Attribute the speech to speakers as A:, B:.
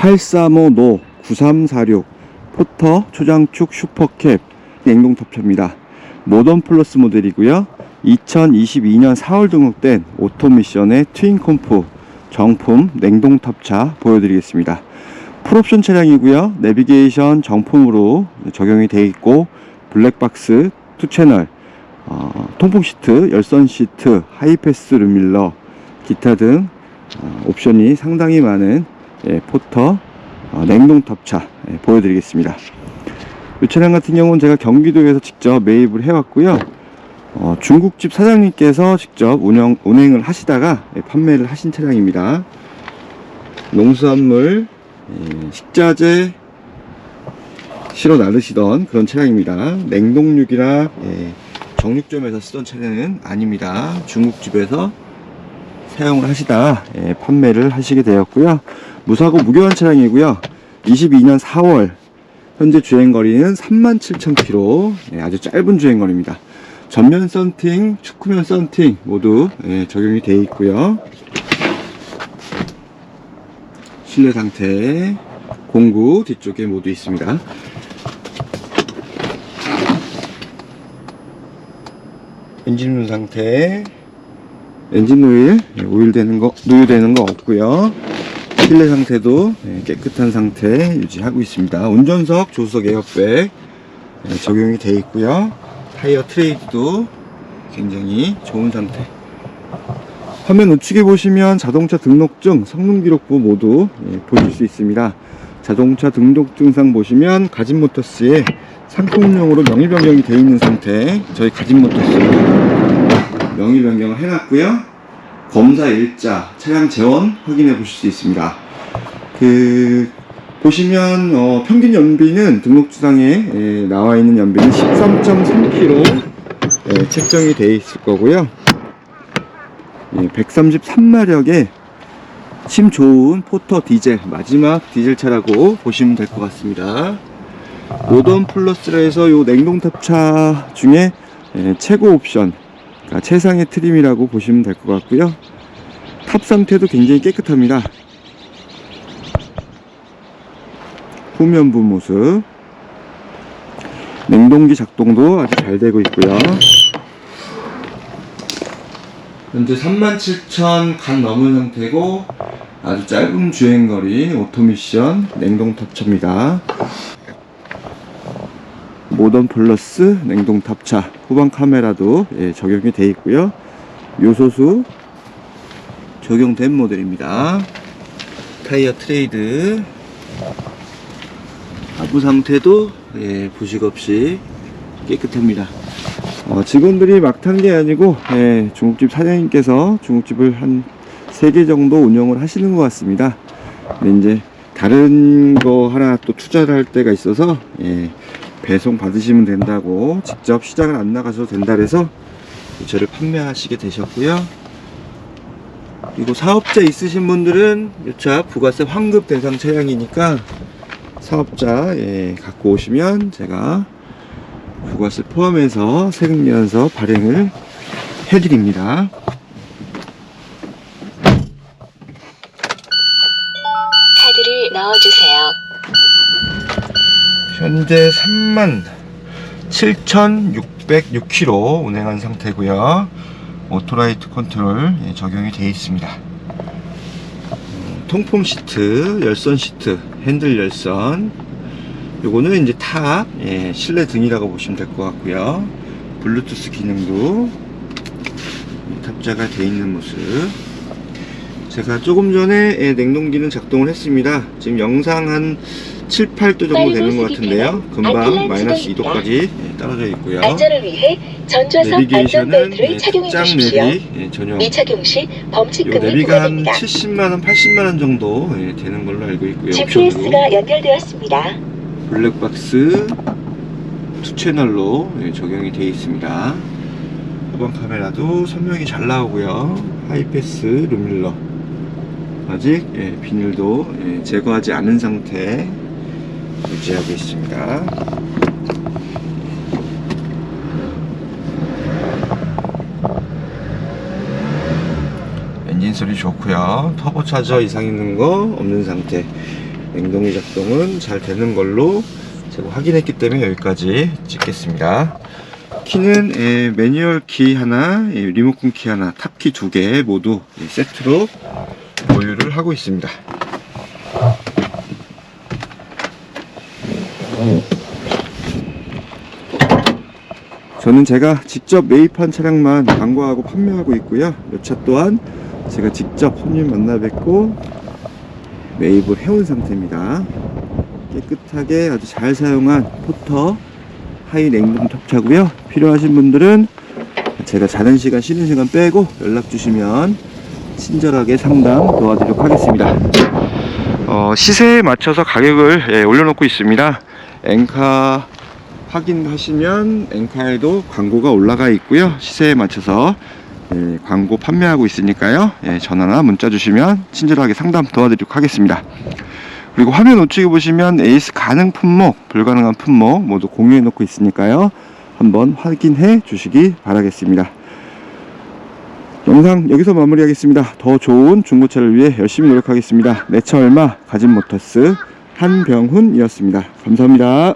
A: 835노 9346 포터 초장축 슈퍼캡 냉동 탑차입니다. 모던 플러스 모델이고요. 2022년 4월 등록된 오토미션의 트윈 컴프 정품 냉동 탑차 보여드리겠습니다. 풀옵션 차량이고요. 내비게이션 정품으로 적용이 되어 있고 블랙박스 2채널 어, 통풍 시트, 열선 시트, 하이패스 룸밀러 기타 등 어, 옵션이 상당히 많은 예, 포터 어, 냉동 탑차 예, 보여드리겠습니다. 이 차량 같은 경우는 제가 경기도에서 직접 매입을 해왔고요. 어, 중국집 사장님께서 직접 운영, 운행을 하시다가 예, 판매를 하신 차량입니다. 농수산물, 예, 식자재 실어 나르시던 그런 차량입니다. 냉동육이나 예, 정육점에서 쓰던 차량은 아닙니다. 중국집에서 사용을 하시다 예, 판매를 하시게 되었고요. 무사고 무교환 차량이고요. 22년 4월 현재 주행거리는 37,000km 예, 아주 짧은 주행거리입니다. 전면 썬팅, 축구면 썬팅 모두 예, 적용이 되어 있고요. 실내 상태 공구 뒤쪽에 모두 있습니다. 엔진 상태 엔진 오일 예, 오일 되는 거 누유되는 거 없고요. 실내 상태도 예, 깨끗한 상태 유지하고 있습니다. 운전석 조수석 에어백 예, 적용이 되어 있고요. 타이어 트레이드도 굉장히 좋은 상태. 화면 우측에 보시면 자동차 등록증 성능 기록부 모두 예, 보실 수 있습니다. 자동차 등록증상 보시면 가진모터스에 상품용으로 명의 변경이 되어 있는 상태 저희 가진모터스 명의 변경을 해놨고요. 검사 일자, 차량 재원 확인해 보실 수 있습니다. 그 보시면 어, 평균 연비는 등록주상에 에, 나와 있는 연비는 13.3km 에, 책정이 되어 있을 거고요. 예, 133마력의 심 좋은 포터 디젤 마지막 디젤 차라고 보시면 될 것 같습니다. 모던 플러스라 해서 요 냉동 탑차 중에 에, 최고 옵션 그러니까 최상의 트림이라고 보시면 될 것 같고요. 탑 상태도 굉장히 깨끗합니다. 후면부 모습. 냉동기 작동도 아주 잘 되고 있고요. 현재 37,000 간 넘은 상태고 아주 짧은 주행거리 오토미션 냉동 탑차입니다. 모던 플러스 냉동 탑차 후방 카메라도 예, 적용이 되어 있고요. 요소수 적용된 모델입니다. 타이어 트레이드 하부 상태도 예, 부식 없이 깨끗합니다. 어, 직원들이 막 타는 게 아니고 예, 중국집 사장님께서 중국집을 한 3개 정도 운영을 하시는 것 같습니다. 이제 다른 거 하나 또 투자를 할 때가 있어서 예, 배송 받으시면 된다고 직접 시장을 안 나가셔도 된다 그래서 저를 판매하시게 되셨고요. 그리고 사업자 있으신 분들은 이차 부가세 환급 대상 차량이니까 사업자 예, 갖고 오시면 제가 부가세 포함해서 세금연서 발행을 해드립니다.
B: 카드를 넣어주세요.
A: 현재 3만 7,606km 운행한 상태고요. 오토라이트 컨트롤 예, 적용이 되어 있습니다. 음, 통풍 시트, 열선 시트, 핸들 열선. 요거는 이제 탑, 예, 실내 등이라고 보시면 될 것 같고요. 블루투스 기능도 탑재가 되어 있는 모습. 제가 조금 전에 예, 냉동기는 작동을 했습니다. 지금 영상 한 7, 8도 정도 되는 것 같은데요. 금방 마이너스 2도까지 떨어져 있고요.
B: 안전을 위해 전좌석
A: 내비게이션은
B: 안전 벨트를
A: 예,
B: 착용해 주십시오.
A: 내비 예, 전용.
B: 미착용
A: 시요
B: 범칙금이
A: 내비가 한
B: 부과됩니다.
A: 70만 원, 80만 원 정도 예, 되는 걸로 알고 있고요.
B: GPS가 연결되었습니다.
A: 블랙박스 투 채널로 예, 적용이 되어 있습니다. 후방 카메라도 선명히 잘 나오고요. 하이패스 룸밀러 아직 예, 비닐도 예, 제거하지 않은 상태 유지하고 있습니다. 엔진 소리 좋고요. 터보 차저 이상 있는 거 없는 상태. 냉동기 작동은 잘 되는 걸로 제가 확인했기 때문에 여기까지 찍겠습니다. 키는 예, 매뉴얼 키 하나, 예, 리모컨 키 하나, 탑 키 두 개 모두 예, 세트로 보유를 하고 있습니다. 저는 제가 직접 매입한 차량만 광고하고 판매하고 있고요. 이차 또한 제가 직접 손님 만나 뵙고 매입을 해온 상태입니다. 깨끗하게 아주 잘 사용한 포터 하이 냉동 탑차고요. 필요하신 분들은 제가 자는 시간, 쉬는 시간 빼고 연락 주시면 친절하게 상담 도와드리도록 하겠습니다. 어, 시세에 맞춰서 가격을 예, 올려놓고 있습니다. 엔카 확인하시면 엔카에도 광고가 올라가 있고요. 시세에 맞춰서 예, 광고 판매하고 있으니까요. 예, 전화나 문자 주시면 친절하게 상담 도와드리도록 하겠습니다. 그리고 화면 우측에 보시면 에이스 가능 품목, 불가능한 품목 모두 공유해 놓고 있으니까요. 한번 확인해 주시기 바라겠습니다. 영상 여기서 마무리하겠습니다. 더 좋은 중고차를 위해 열심히 노력하겠습니다. 내차 얼마 가진 모터스 한병훈이었습니다. 감사합니다.